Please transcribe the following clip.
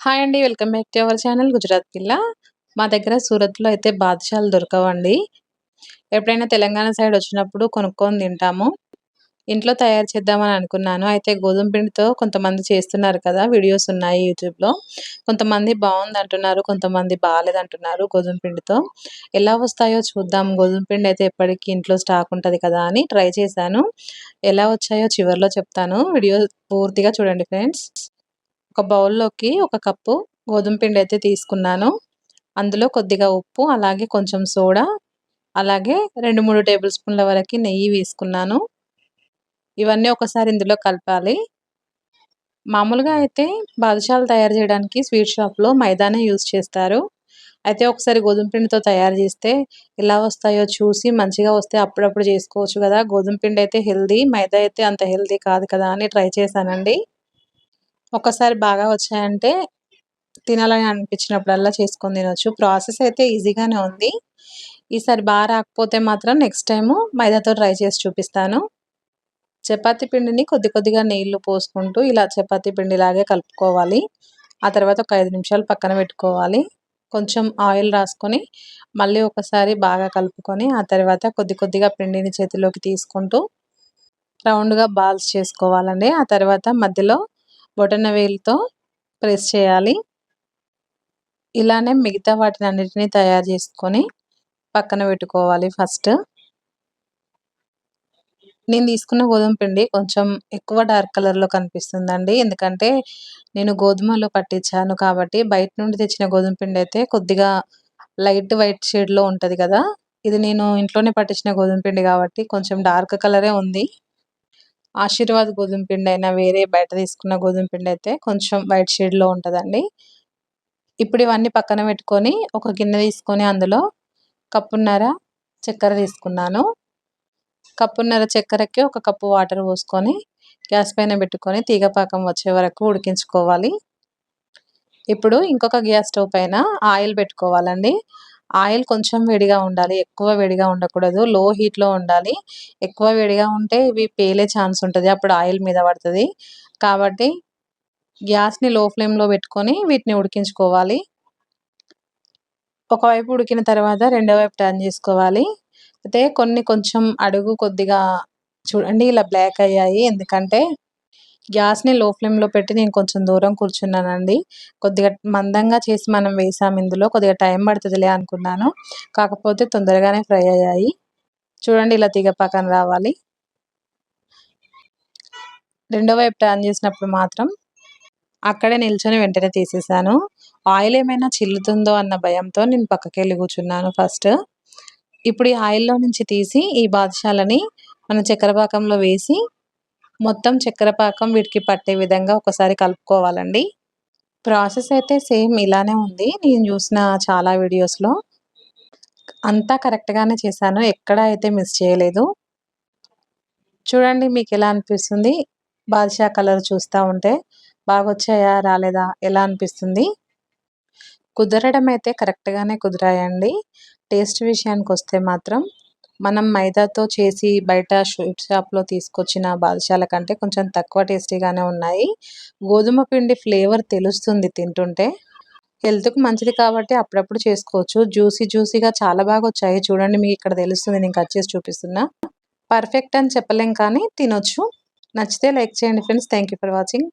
Hi అండి welcome back to our channel Gujarat పిల్ల మా దగ్గర సూరత్లో అయితే బాదుషాలు దొరకవండి. ఎప్పుడైనా తెలంగాణ సైడ్ వచ్చినప్పుడు కొనుక్కొని తింటాము. ఇంట్లో తయారు చేద్దామని అనుకున్నాను. అయితే గోధుమ పిండితో కొంతమంది చేస్తున్నారు కదా వీడియోస్ ఉన్నాయి యూట్యూబ్లో. కొంతమంది బాగుంది అంటున్నారు కొంతమంది బాగాలేదు అంటున్నారు గోధుమ పిండితో. ఎలా వస్తాయో చూద్దాం. గోధుమ పిండి అయితే ఎప్పటికీ ఇంట్లో స్టాక్ ఉంటుంది కదా అని ట్రై చేశాను. ఎలా వచ్చాయో చివరిలో చెప్తాను. వీడియో పూర్తిగా చూడండి ఫ్రెండ్స్. ఒక బౌల్లోకి ఒక కప్పు గోధుమ పిండి అయితే తీసుకున్నాను. అందులో కొద్దిగా ఉప్పు అలాగే కొంచెం సోడా అలాగే రెండు మూడు టేబుల్ స్పూన్ల వరకు నెయ్యి వేసుకున్నాను. ఇవన్నీ ఒకసారి ఇందులో కలపాలి. మామూలుగా అయితే బాదుషాలు తయారు చేయడానికి స్వీట్ షాప్లో మైదానే యూజ్ చేస్తారు. అయితే ఒకసారి గోధుమ పిండితో తయారు చేస్తే ఎలా వస్తాయో చూసి మంచిగా వస్తే అప్పుడప్పుడు చేసుకోవచ్చు కదా. గోధుమ పిండి అయితే హెల్దీ మైదా అయితే అంత హెల్దీ కాదు కదా అని ట్రై చేశానండి. ఒకసారి బాగా వచ్చాయంటే తినాలని అనిపించినప్పుడల్లా చేసుకొని తినొచ్చు. ప్రాసెస్ అయితే ఈజీగానే ఉంది. ఈసారి బాగా రాకపోతే మాత్రం నెక్స్ట్ టైము మైదాతో ట్రై చేసి చూపిస్తాను. చపాతి పిండిని కొద్ది కొద్దిగా నీళ్ళు పోసుకుంటూ ఇలా చపాతి పిండిలాగే కలుపుకోవాలి. ఆ తర్వాత ఒక ఐదు నిమిషాలు పక్కన పెట్టుకోవాలి. కొంచెం ఆయిల్ రాసుకొని మళ్ళీ ఒకసారి బాగా కలుపుకొని ఆ తర్వాత కొద్ది కొద్దిగా పిండిని చేతిలోకి తీసుకుంటూ రౌండ్గా బాల్స్ చేసుకోవాలండి. ఆ తర్వాత మధ్యలో బొటన వేలుతో ప్రెస్ చేయాలి. ఇలానే మిగతా వాటిని అన్నిటినీ తయారు చేసుకొని పక్కన పెట్టుకోవాలి ఫస్ట్. నేను తీసుకున్న గోధుమ పిండి కొంచెం ఎక్కువ డార్క్ కలర్లో కనిపిస్తుందండి. ఎందుకంటే నేను గోధుమలో పట్టించాను కాబట్టి బయట నుండి తెచ్చిన గోధుమ పిండి అయితే కొద్దిగా లైట్ వైట్ షేడ్లో ఉంటుంది కదా. ఇది నేను ఇంట్లోనే పట్టించిన గోధుమ పిండి కాబట్టి కొంచెం డార్క్ కలరే ఉంది. ఆశీర్వాద్ గోధుమ పిండి అయినా వేరే బయట తీసుకున్న గోధుమ పిండి అయితే కొంచెం వైట్ షేడ్లో ఉంటుందండి. ఇప్పుడు ఇవన్నీ పక్కన పెట్టుకొని ఒక గిన్నె తీసుకొని అందులో కప్పున్నర చక్కెర తీసుకున్నాను. కప్పున్నర చక్కెరకి ఒక కప్పు వాటర్ పోసుకొని గ్యాస్ పైన పెట్టుకొని తీగపాకం వచ్చే వరకు ఉడికించుకోవాలి. ఇప్పుడు ఇంకొక గ్యాస్ స్టవ్ పైన ఆయిల్ పెట్టుకోవాలండి. ఆయిల్ కొంచెం వేడిగా ఉండాలి ఎక్కువ వేడిగా ఉండకూడదు లో హీట్లో ఉండాలి. ఎక్కువ వేడిగా ఉంటే ఇవి పేలే ఛాన్స్ ఉంటుంది అప్పుడు ఆయిల్ మీద పడుతుంది. కాబట్టి గ్యాస్ని లో ఫ్లేమ్లో పెట్టుకొని వీటిని ఉడికించుకోవాలి. ఒకవైపు ఉడికిన తర్వాత రెండో వైపు టర్న్ చేసుకోవాలి. అయితే కొన్ని కొంచెం అడుగు కొద్దిగా చూడండి ఇలా బ్లాక్ అయ్యాయి. ఎందుకంటే గ్యాస్ని లో ఫ్లేమ్లో పెట్టి నేను కొంచెం దూరం కూర్చున్నానండి. కొద్దిగా మందంగా చేసి మనం వేసాము ఇందులో. కొద్దిగా టైం పడుతుందిలే అనుకున్నాను. కాకపోతే తొందరగానే ఫ్రై అయ్యాయి. చూడండి ఇలా తీగ పక్కన రావాలి. రెండో వైపు టర్న్ చేసినప్పుడు మాత్రం అక్కడే నిల్చొని వెంటనే తీసేసాను. ఆయిల్ ఏమైనా చిల్లుతుందో అన్న భయంతో నేను పక్కకి వెళ్ళి కూర్చున్నాను ఫస్ట్. ఇప్పుడు ఈ ఆయిల్లో నుంచి తీసి ఈ బాదుషాలని మన చక్కెర పాకంలో వేసి మొత్తం చక్కెర పాకం వీటికి పట్టే విధంగా ఒకసారి కలుపుకోవాలండి. ప్రాసెస్ అయితే సేమ్ ఇలానే ఉంది. నేను చూసిన చాలా వీడియోస్లో. అంతా కరెక్ట్గానే చేశాను. ఎక్కడ అయితే మిస్ చేయలేదు. చూడండి మీకు ఎలా అనిపిస్తుంది? బాదుషా కలర్ చూస్తూ ఉంటే బాగా వచ్చాయా? రాలేదా? ఎలా అనిపిస్తుంది? కుదరడం అయితే కరెక్ట్గానే కుదిరాయండి. టేస్ట్ విషయానికి వస్తే మాత్రం మనం మైదాతో చేసి బయట స్వీట్ షాప్లో తీసుకొచ్చిన బాదుషాల కంటే కొంచెం తక్కువ టేస్టీగానే ఉన్నాయి. గోధుమ పిండి ఫ్లేవర్ తెలుస్తుంది తింటుంటే. హెల్త్కు మంచిది కాబట్టి అప్పుడప్పుడు చేసుకోవచ్చు. జ్యూసీ జ్యూసీగా చాలా బాగా వచ్చాయి. చూడండి మీకు ఇక్కడ తెలుస్తుంది. నేను కట్ చేసి చూపిస్తున్నా. పర్ఫెక్ట్ అని చెప్పలేం కానీ తినొచ్చు. నచ్చితే లైక్ చేయండి ఫ్రెండ్స్. Thank for watching.